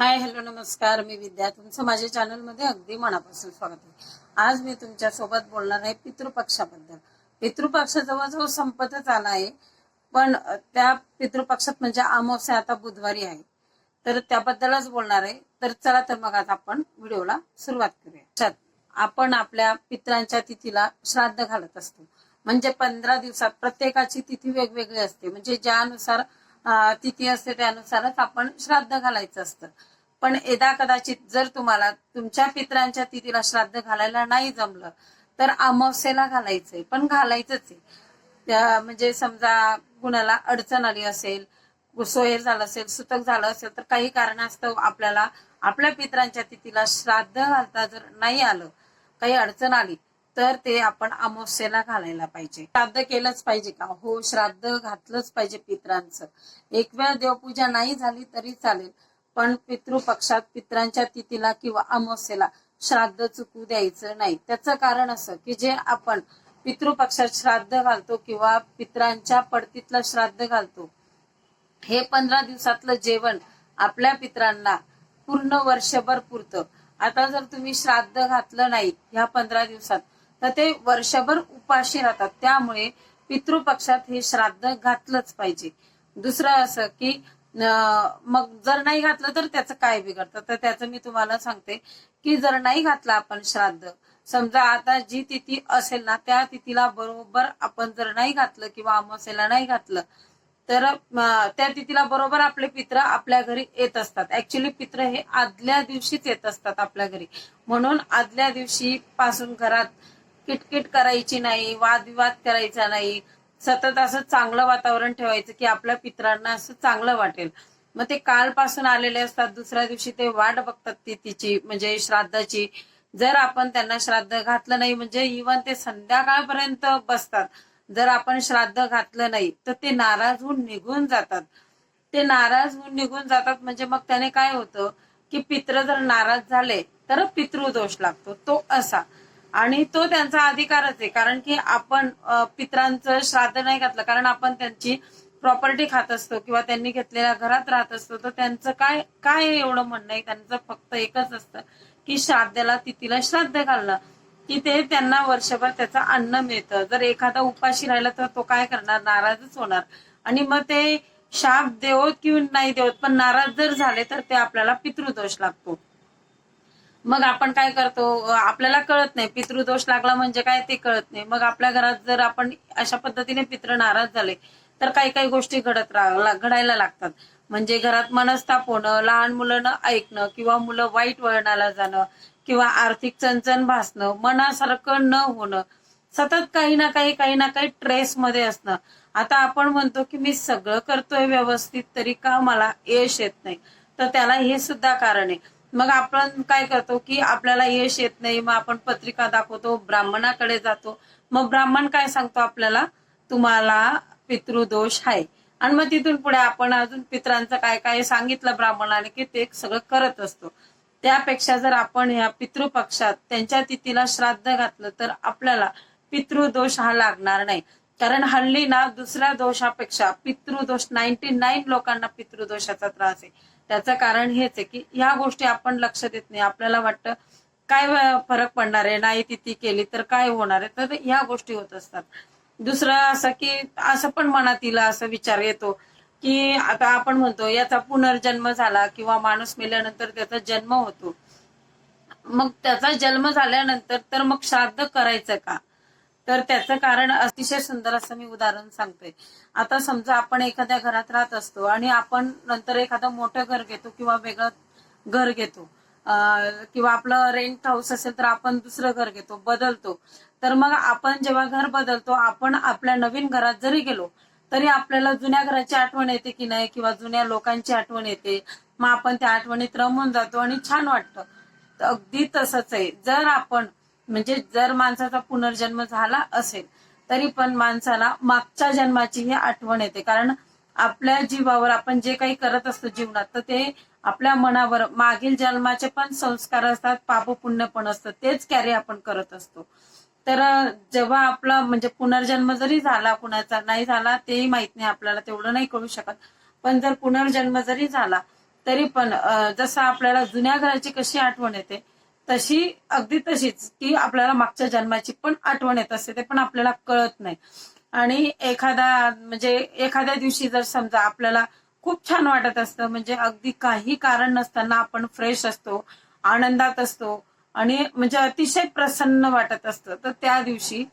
Hi hello नमस्कार. मी विद्या. तुमचं माझ्या चॅनलमध्ये अगदी मनापासून स्वागत आहे. आज मी तुमच्यासोबत बोलणार आहे पितृपक्षाबद्दल. पितृपक्ष जवळजवळ संपतच आला आहे पण त्या पितृपक्षात म्हणजे अमावस्या आता बुधवारी आहे. तर त्याबद्दलच बोलणार आहे. तर चला तर मग आज आपण व्हिडिओला सुरुवात करूया. चल, आपण आपल्या पित्रांच्या तिथीला श्राद्ध घालत असतो. म्हणजे पंधरा दिवसात प्रत्येकाची तिथी वेगवेगळी असते. म्हणजे ज्यानुसार तिथी असते त्यानुसारच आपण श्राद्ध घालायचं असतं. पण यदा कदाचित जर तुम्हाला तुमच्या पित्रांच्या तिथीला श्राद्ध घालायला नाही जमलं तर अमावस्येला घालायचंय. पण घालायचंच आहे. त्या म्हणजे समजा कुणाला अडचण आली असेल सोयर झालं असेल सुतक झालं असेल तर काही कारणास्तव आपल्याला आपल्या पित्रांच्या तिथीला श्राद्ध घालता जर नाही आलं काही अडचण आली तर ते आपण अमावस्येला घालायला पाहिजे. श्राद्ध केलंच पाहिजे का? हो श्राद्ध घातलंच पाहिजे पित्रांचं. एक वेळ देवपूजा नाही झाली तरी चालेल पण पितृपक्षात पित्रांच्या तिथीला किंवा अमावस्येला श्राद्ध चुकू द्यायचं नाही. त्याचं कारण असं की जे आपण पितृपक्षात श्राद्ध घालतो किंवा पित्रांच्या पडतीतला श्राद्ध घालतो हे पंधरा दिवसातलं जेवण आपल्या पित्रांना पूर्ण वर्षभर पुरतं. आता जर तुम्ही श्राद्ध घातलं नाही ह्या पंधरा दिवसात तर ते वर्षभर उपाशी राहतात. त्यामुळे पितृपक्षात हे श्राद्ध घातलंच पाहिजे. दुसरं असं की मग जर नाही घातलं तर त्याचं काय बिघडतं? तर त्याचं मी तुम्हाला सांगते की जर नाही घातलं आपण श्राद्ध समजा आता जी तिथी असेल ना त्या तिथीला बरोबर आपण जर नाही घातलं किंवा अमावस्येला नाही घातलं तर त्या तिथीला बरोबर आपले पित्र आपल्या घरी येत असतात. ऍक्च्युली पित्र हे आदल्या दिवशीच येत असतात आपल्या घरी. म्हणून आदल्या दिवशी पासून घरात किटकिट करायची नाही वादविवाद करायचा नाही. सतत असं चांगलं वातावरण ठेवायचं की आपल्या पित्रांना असं चांगलं वाटेल. मग ते कालपासून आलेले असतात दुसऱ्या दिवशी ते वाट बघतात ती तिची म्हणजे श्राद्धाची. जर आपण त्यांना श्राद्ध घातलं नाही म्हणजे इवन ते संध्याकाळपर्यंत बसतात. जर आपण श्राद्ध घातलं नाही तर ते नाराज होऊन निघून जातात. ते नाराज होऊन निघून जातात म्हणजे मग त्याने काय होतं की पित्र जर नाराज झाले तर पितृदोष लागतो. तो असा. आणि तो त्यांचा अधिकारच आहे. कारण की आपण पित्रांचं श्राद्ध नाही घातलं. कारण आपण त्यांची प्रॉपर्टी खात असतो किंवा त्यांनी घेतलेल्या घरात राहत असतो. तर त्यांचं काय काय एवढं म्हणणं आहे? त्यांचं फक्त एकच असतं की श्राद्धाला तिथीला श्राद्ध घालणं. की ते त्यांना वर्षभर त्याचं अन्न मिळतं. जर एखादा उपाशी राहिला तर तो काय करणार? नाराजच होणार. आणि मग ते शाप देवत किंवा नाही देवत पण नाराज जर झाले तर ते आपल्याला पितृदोष लागतो. मग आपण काय करतो? आपल्याला कळत नाही. पितृदोष लागला म्हणजे काय ते कळत नाही. मग आपल्या घरात जर आपण अशा पद्धतीने पित्र नाराज झाले तर काही काही गोष्टी घडत घडायला लागतात. म्हणजे घरात मनस्ताप होणं लहान मुलं न ऐकणं किंवा मुलं वाईट वळणाला जाणं किंवा आर्थिक चणचण भासणं मनासारखं न होणं सतत काही ना काही काही ना काही ट्रेस मध्ये असणं. आता आपण म्हणतो की मी सगळं करतोय व्यवस्थित तरी का मला यश येत नाही? तर त्याला हे सुद्धा कारण आहे. मग आपण काय करतो की आपल्याला यश येत नाही मग आपण पत्रिका दाखवतो ब्राह्मणाकडे जातो. मग ब्राह्मण काय सांगतो आपल्याला? तुम्हाला पितृदोष आहे. आणि मग तिथून पुढे आपण अजून पित्रांचं काय काय सांगितलं ब्राह्मणाने की ते सगळं करत असतो. त्यापेक्षा जर आपण ह्या पितृपक्षात त्यांच्या तिथीला श्राद्ध घातलं तर आपल्याला पितृदोष हा लागणार नाही. कारण हल्ली ना दुसऱ्या दोषापेक्षा पितृदोष नाईन्टी नाईन लोकांना पितृदोषाचा त्रास आहे. त्याचं कारण हेच आहे की ह्या गोष्टी आपण लक्ष देत नाही. आपल्याला वाटतं काय फरक पडणार आहे? नाही तिथी केली तर काय होणार आहे? तर ह्या गोष्टी होत असतात. दुसरं असं की असं पण मनात येईल असं विचार येतो की आता आपण म्हणतो याचा पुनर्जन्म झाला किंवा माणूस मेल्यानंतर त्याचा जन्म होतो. मग त्याचा जन्म झाल्यानंतर तर मग श्राद्ध करायचं का? तर त्याचं कारण अतिशय सुंदर असं मी उदाहरण सांगते. आता समजा आपण एखाद्या घरात राहत असतो आणि आपण नंतर एखादं मोठं घर घेतो किंवा वेगळं घर घेतो किंवा आपलं रेंट हाऊस असेल तर आपण दुसरं घर घेतो बदलतो. तर मग आपण जेव्हा घर बदलतो आपण आपल्या नवीन घरात जरी गेलो तरी आपल्याला जुन्या घराची आठवण येते की नाही किंवा जुन्या लोकांची आठवण येते. मग आपण त्या आठवणीत रमून जातो आणि छान वाटतं. अगदी तसंच आहे. जर आपण म्हणजे जर माणसाचा पुनर्जन्म झाला असेल तरी पण माणसाला मागच्या जन्माची ही आठवण येते. कारण आपल्या जीवावर आपण जे काही करत असतो जीवनात तर ते आपल्या मनावर मागील जन्माचे पण संस्कार असतात पाप पुण्य पण असतं तेच कॅरी आपण करत असतो. तर जेव्हा आपला म्हणजे पुनर्जन्म जरी झाला कुणाचा नाही झाला तेही माहीत नाही आपल्याला तेवढं नाही कळू शकत. पण जर पुनर्जन्म जरी झाला तरी पण जसं आपल्याला जुन्या घराची कशी आठवण येते तशी अगदी तशीच की आपल्याला मागच्या जन्माची पण आठवण येत असते ते पण आपल्याला कळत नाही. आणि एखादा म्हणजे एखाद्या दिवशी जर समजा आपल्याला खूप छान वाटत असतं म्हणजे अगदी काही कारण नसताना आपण फ्रेश असतो आनंदात असतो आणि म्हणजे अतिशय प्रसन्न वाटत असतं तर त्या दिवशी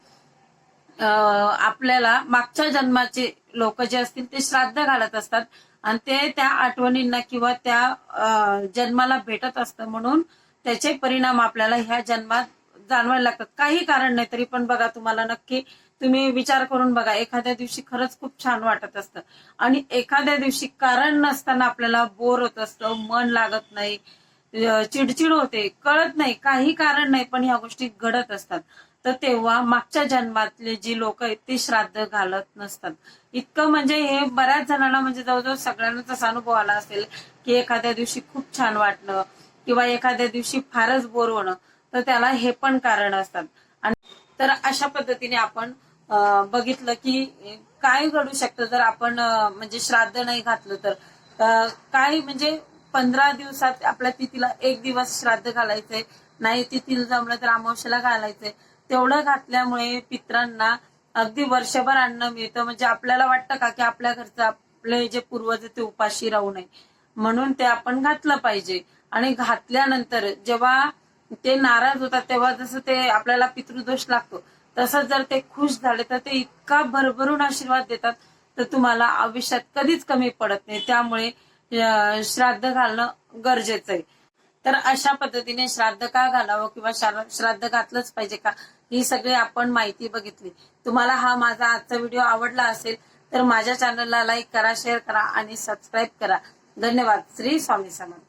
आपल्याला मागच्या जन्माचे लोक जे असतील ते श्राद्ध घालत असतात आणि ते त्या आठवणींना किंवा त्या जन्माला भेटत असतं म्हणून त्याचे परिणाम आपल्याला ह्या जन्मात जाणवायला लागतात. काही कारण नाही तरी पण बघा तुम्हाला नक्की तुम्ही विचार करून बघा एखाद्या दिवशी खरंच खूप छान वाटत असतं. आणि एखाद्या दिवशी कारण नसताना आपल्याला बोर होत असतं मन लागत नाही चिडचिड होते कळत नाही काही कारण नाही पण ह्या गोष्टी घडत असतात. तर तेव्हा मागच्या जन्मातले जी लोक आहेत ते श्राद्ध घालत नसतात. इतकं म्हणजे हे बऱ्याच जणांना म्हणजे जवळजवळ सगळ्यांनाच असा अनुभव आला असेल की एखाद्या दिवशी खूप छान वाटणं किंवा एखाद्या दिवशी फारच बोर होणं तर त्याला हे पण कारण असतात. आणि तर अशा पद्धतीने आपण बघितलं की काय घडू शकतं जर आपण म्हणजे श्राद्ध नाही घातलं तर. काय म्हणजे पंधरा दिवसात आपल्या तिथीला एक दिवस श्राद्ध घालायचंय नाही तिथीला जमलं तर अमावश्याला घालायचंय. तेवढं घातल्यामुळे पित्रांना अगदी वर्षभर अन्न मिळतं. म्हणजे आपल्याला वाटतं का की आपल्या घरचं आपले जे पूर्वज ते उपाशी राहू नये. म्हणून ते आपण घातलं पाहिजे. आणि घातल्यानंतर जेव्हा ते नाराज होतात तेव्हा जसं ते आपल्याला पितृदोष लागतो तसं जर ते खुश झाले तर ते इतका भरभरून आशीर्वाद देतात तर तुम्हाला आयुष्यात कधीच कमी पडत नाही. त्यामुळे श्राद्ध घालणं गरजेचं आहे. तर अशा पद्धतीने श्राद्ध का घालावं किंवा श्रा- श्राद्ध घातलंच पाहिजे का ही सगळी आपण माहिती बघितली. तुम्हाला हा माझा आजचा व्हिडिओ आवडला असेल तर माझ्या चॅनलला लाईक करा शेअर करा आणि सबस्क्राईब करा. धन्यवाद. श्री स्वामी समर्थ.